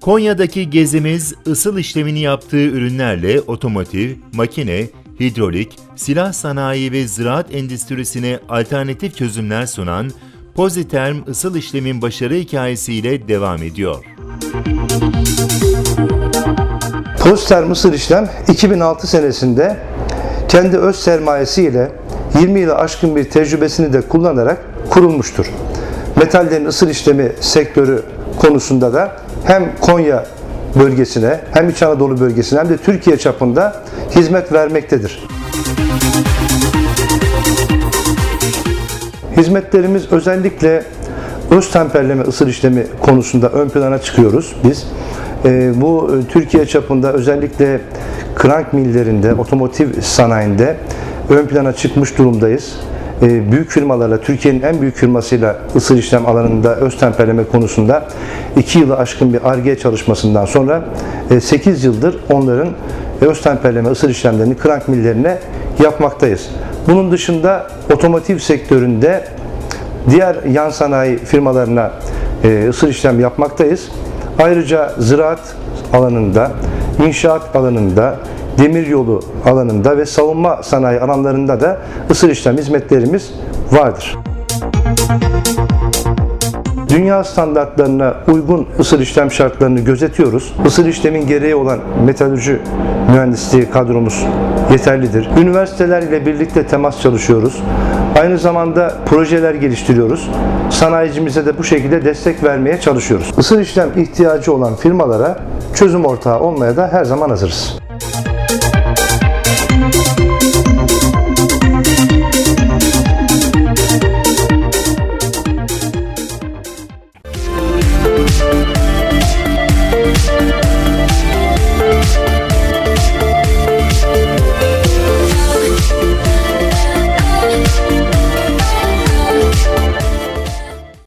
Konya'daki gezimiz ısıl işlemini yaptığı ürünlerle otomotiv, makine, hidrolik, silah sanayi ve ziraat endüstrisine alternatif çözümler sunan Poziterm ısıl işlemin başarı hikayesiyle devam ediyor. Poziterm ısıl işlem 2006 senesinde kendi öz sermayesiyle 20 yılı aşkın bir tecrübesini de kullanarak kurulmuştur. Metallerin ısır işlemi sektörü konusunda da hem Konya bölgesine hem İç Anadolu bölgesine hem de Türkiye çapında hizmet vermektedir. Hizmetlerimiz özellikle öz temperleme ısır işlemi konusunda ön plana çıkıyoruz biz. Ee, bu e, Türkiye çapında özellikle krank millerinde, otomotiv sanayinde ön plana çıkmış durumdayız. Ee, büyük firmalarla, Türkiye'nin en büyük firmasıyla ısır işlem alanında öz temperleme konusunda 2 yılı aşkın bir ARGE çalışmasından sonra 8 yıldır onların öz temperleme ısır işlemlerini krank millerine yapmaktayız. Bunun dışında otomotiv sektöründe diğer yan sanayi firmalarına e, ısır işlem yapmaktayız. Ayrıca ziraat alanında, inşaat alanında, demiryolu alanında ve savunma sanayi alanlarında da ısır işlem hizmetlerimiz vardır. Dünya standartlarına uygun ısır işlem şartlarını gözetiyoruz. Isır işlemin gereği olan metalürji mühendisliği kadromuz yeterlidir. Üniversiteler ile birlikte temas çalışıyoruz. Aynı zamanda projeler geliştiriyoruz. Sanayicimize de bu şekilde destek vermeye çalışıyoruz. Isır işlem ihtiyacı olan firmalara çözüm ortağı olmaya da her zaman hazırız.